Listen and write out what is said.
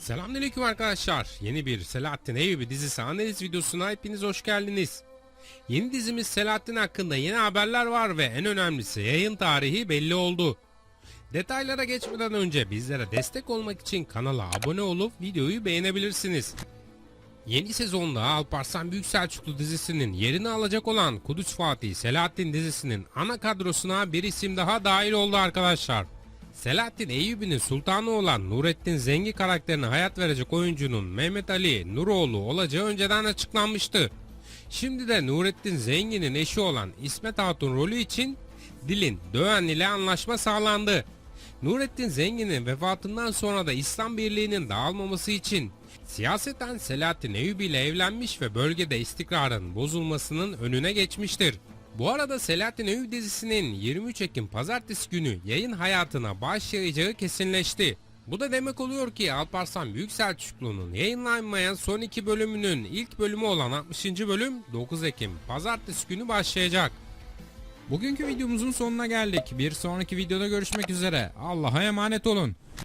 Selamünaleyküm arkadaşlar. Yeni bir Selahattin Eyyubi dizisi analiz videosuna hepiniz hoş geldiniz. Yeni dizimiz Selahattin hakkında yeni haberler var ve en önemlisi yayın tarihi belli oldu. Detaylara geçmeden önce bizlere destek olmak için kanala abone olup videoyu beğenebilirsiniz. Yeni sezonda Alparslan Büyük Selçuklu dizisinin yerini alacak olan Kudüs Fatih Selahattin dizisinin ana kadrosuna bir isim daha dahil oldu arkadaşlar. Selahattin Eyyubi'nin sultanı olan Nurettin Zengi karakterine hayat verecek oyuncunun Mehmet Ali Nuroğlu olacağı önceden açıklanmıştı. Şimdi de Nurettin Zengi'nin eşi olan İsmet Hatun rolü için Dilin Döven ile anlaşma sağlandı. Nurettin Zengin'in vefatından sonra da İslam Birliği'nin dağılmaması için siyaseten Selahattin Eyyubi ile evlenmiş ve bölgede istikrarın bozulmasının önüne geçmiştir. Bu arada Selahattin Eyyubi dizisinin 23 Ekim pazartesi günü yayın hayatına başlayacağı kesinleşti. Bu da demek oluyor ki Alparslan Büyük Selçuklu'nun yayınlanmayan son iki bölümünün ilk bölümü olan 60. bölüm 9 Ekim pazartesi günü başlayacak. Bugünkü videomuzun sonuna geldik. Bir sonraki videoda görüşmek üzere. Allah'a emanet olun.